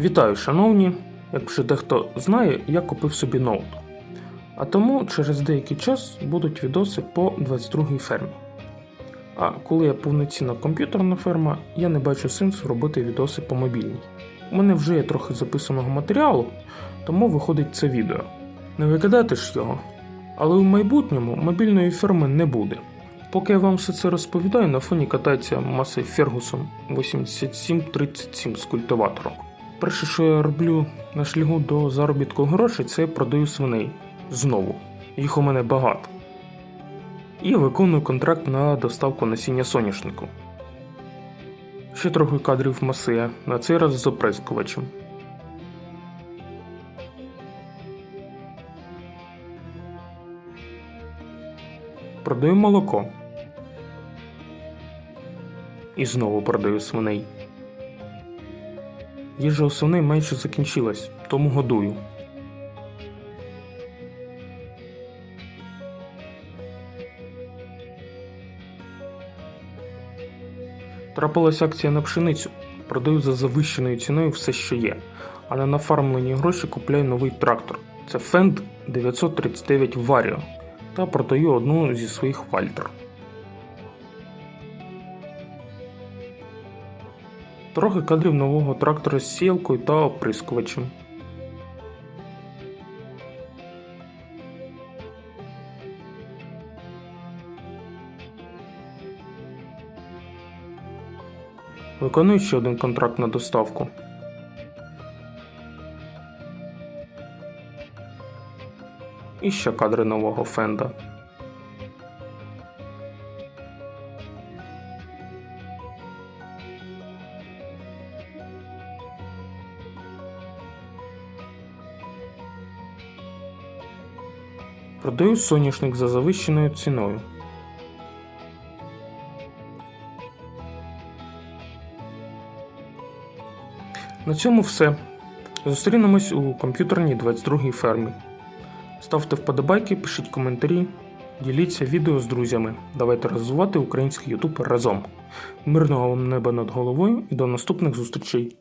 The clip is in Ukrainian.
Вітаю, шановні! Як вже дехто знає, я купив собі ноут. А тому через деякий час будуть відоси по 22 фермі. А коли я повноцінна комп'ютерна ферма, я не бачу сенсу робити відоси по мобільній. У мене вже є трохи записаного матеріалу, тому виходить це відео. Не викидати ж його. Але в майбутньому мобільної ферми не буде. Поки я вам все це розповідаю, на фоні катається Масей Фергусон 8737 з культиватором. Перше, що я роблю на шлягу до заробітку грошей, це продаю свиней. Знову. Їх у мене багато. І виконую контракт на доставку насіння соняшнику. Ще трохи кадрів Масея, на цей раз з оприскувачем. Продаю молоко. І знову продаю свиней. Їжа у свиней майже закінчилась, тому годую. Трапилась акція на пшеницю. Продаю за завищеною ціною все, що є, а на нафармлені гроші купляю новий трактор. Це Fend 939 Vario та продаю одну зі своїх Вальтер. Трохи кадрів нового трактора з сіялкою та оприскувачем. Виконую ще один контракт на доставку. І ще кадри нового фенда. Продаю соняшник за завищеною ціною. На цьому все. Зустрінемось у комп'ютерній 22 фермі. Ставте вподобайки, пишіть коментарі, діліться відео з друзями. Давайте розвивати український YouTube разом. Мирного вам неба над головою і до наступних зустрічей!